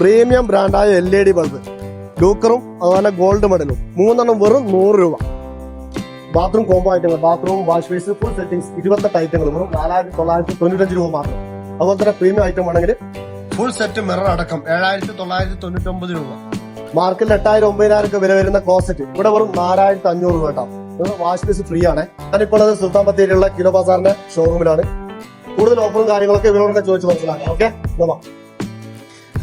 Premium ബ്രാൻഡായ L E D bulb. ഡൂക്കറും അതുപോലെ ഗോൾഡ് മെഡലും. മൂന്നെണ്ണം വെറും നൂറ് രൂപ. ബാത്റൂം കോംബോ ഐറ്റങ്ങൾ bathroom wash basin full settings ഇരുപത്തെട്ട് ഐറ്റങ്ങൾ വെറും നാലായിരത്തി തൊള്ളായിരത്തി തൊണ്ണൂറ്റഞ്ച് രൂപ മാത്രം. അതുപോലെ തന്നെ പ്രീമിയം ഐറ്റം ആണെങ്കിൽ ഫുൾ സെറ്റ് മിറർ അടക്കം ഏഴായിരത്തി തൊള്ളായിരത്തി തൊണ്ണൂറ്റൊമ്പത് രൂപ. മാർക്കറ്റിൽ എട്ടായിരം ഒമ്പതിനായിരം വില വരുന്ന കോസറ്റ് ഇവിടെ വെറും നാലായിരത്തി അഞ്ഞൂറ് രൂപ കേട്ടോ. വാഷ് ബേസ് ഫ്രീ ആണ്. ഞാനിപ്പോൾ അത് സുൽത്താൻ ബത്തേരിയുള്ള കിലോ ബസാറിന്റെ ഷോറൂമിലാണ് കൂടുതൽ ഓഫറും കാര്യങ്ങളൊക്കെ ഇവരോടൊക്കെ ചോദിച്ചു മനസ്സിലാക്കാം. ഓക്കെ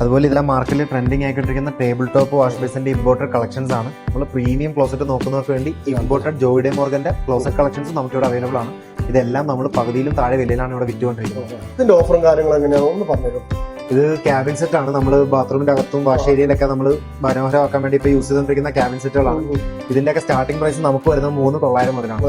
അതുപോലെ ഇതിലെ മാർക്കറ്റിൽ ട്രെൻഡിങ് ആയിക്കൊണ്ടിരിക്കുന്ന ടേബിൾ ടോപ്പ് വാഷ് ബേസിന്റെ ഇമ്പോർട്ടഡ് കളക്ഷൻസ് ആണ്. നമ്മൾ പ്രീമിയം ക്ലോസറ്റ് നോക്കുന്നവർക്ക് വേണ്ടി ഇമ്പോർട്ടഡ് ജോയിഡെ മോർഗന്റെ ക്ലോസറ്റ് കളക്ഷൻസ് നമുക്ക് ഇവിടെ അവൈലബിൾ ആണ്. ഇതെല്ലാം നമ്മൾ പകുതിയിലും താഴെ വിലയിലാണ് ഇവിടെ വിറ്റുകൊണ്ടിരിക്കുന്നത്. ഇതിന്റെ ഓഫറും കാര്യങ്ങളും എങ്ങനെയാണോ ഒന്ന് പറഞ്ഞുതരും? ഇത് ക്യാബിൻ സെറ്റ് ആണ്. നമ്മൾ ബാത്റൂമിന്റെ അകത്തും വാഷ് ഏരിയയിലൊക്കെ നമ്മൾ മനോഹരമാക്കാൻ വേണ്ടി ഇപ്പൊ യൂസ് ചെയ്തുകൊണ്ടിരിക്കുന്ന ക്യാബിൻ സെറ്റുകളാണ് ഇതിന്റെ ഒക്കെ സ്റ്റാർട്ടിംഗ് പ്രൈസ് നമുക്ക് വരുന്നത് മൂന്ന് തൊള്ളായിരം മുതലാണ്.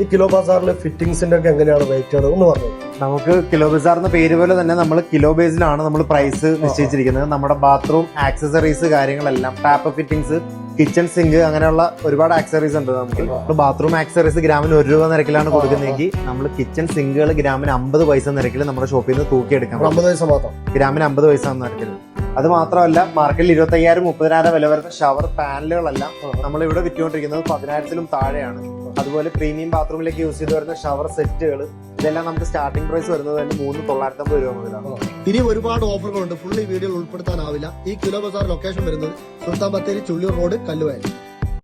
ഈ കിലോ ബസാറിൽ ഫിറ്റിംഗ്സിന്റെ ഒക്കെ എങ്ങനെയാണ് റേറ്റ് എന്ന് പറഞ്ഞു. നമുക്ക് കിലോ ബസാർ എന്ന പേര് പോലെ തന്നെ നമ്മൾ കിലോ ബേസിലാണ് നമ്മൾ പ്രൈസ് നിശ്ചയിച്ചിരിക്കുന്നത്. നമ്മുടെ ബാത്റൂം ആക്സസറീസ് കാര്യങ്ങളെല്ലാം ടാപ്പ് ഫിറ്റിംഗ്സ് കിച്ചൺ സിങ്ക് അങ്ങനെയുള്ള ഒരുപാട് ആക്സറീസ് ഉണ്ട് നമുക്ക്. ബാത്റൂം ആക്സറീസ് ഗ്രാമിന് ഒരു രൂപ നിരക്കിലാണ് കൊടുക്കുന്നതെങ്കിൽ നമ്മൾ കിച്ചൺ സിങ്കുകൾ ഗ്രാമിന് അമ്പത് പൈസ നിരക്കിൽ നമ്മുടെ ഷോപ്പിൽ നിന്ന് തൂക്കിയെടുക്കാം. അമ്പത് പൈസ മാത്രം. ഗ്രാമിന് അമ്പത് പൈസ നിരക്കിൽ. അത് മാത്രമല്ല മാർക്കറ്റിൽ ഇരുപത്തയ്യായിരം മുപ്പതിനായിരം വില വരുന്ന ഷവർ പാനലുകളെല്ലാം നമ്മൾ ഇവിടെ വിറ്റുകൊണ്ടിരിക്കുന്നത് പതിനായിരത്തിലും താഴെയാണ്. അതുപോലെ പ്രീമിയം ബാത്റൂമിലേക്ക് യൂസ് ചെയ്ത് വരുന്ന ഷവർ സെറ്റുകൾ ഇതെല്ലാം നമുക്ക് സ്റ്റാർട്ടിംഗ് പ്രൈസ് വരുന്നത് തന്നെ മൂന്ന് തൊള്ളായിരത്തി രൂപ മുതലാണ്. ഇനി ഒരുപാട് ഓഫറുകളുണ്ട് ഫുൾ ഈ വീഡിയോയിൽ ഉൾപ്പെടുത്താനാവില്ല. ഈ കിലോ ബസാർ ലൊക്കേഷൻ വരുന്നത് സുൽത്താൻ ബത്തേരി ചുള്ളിയൂർ റോഡ് കല്ലുവയൽ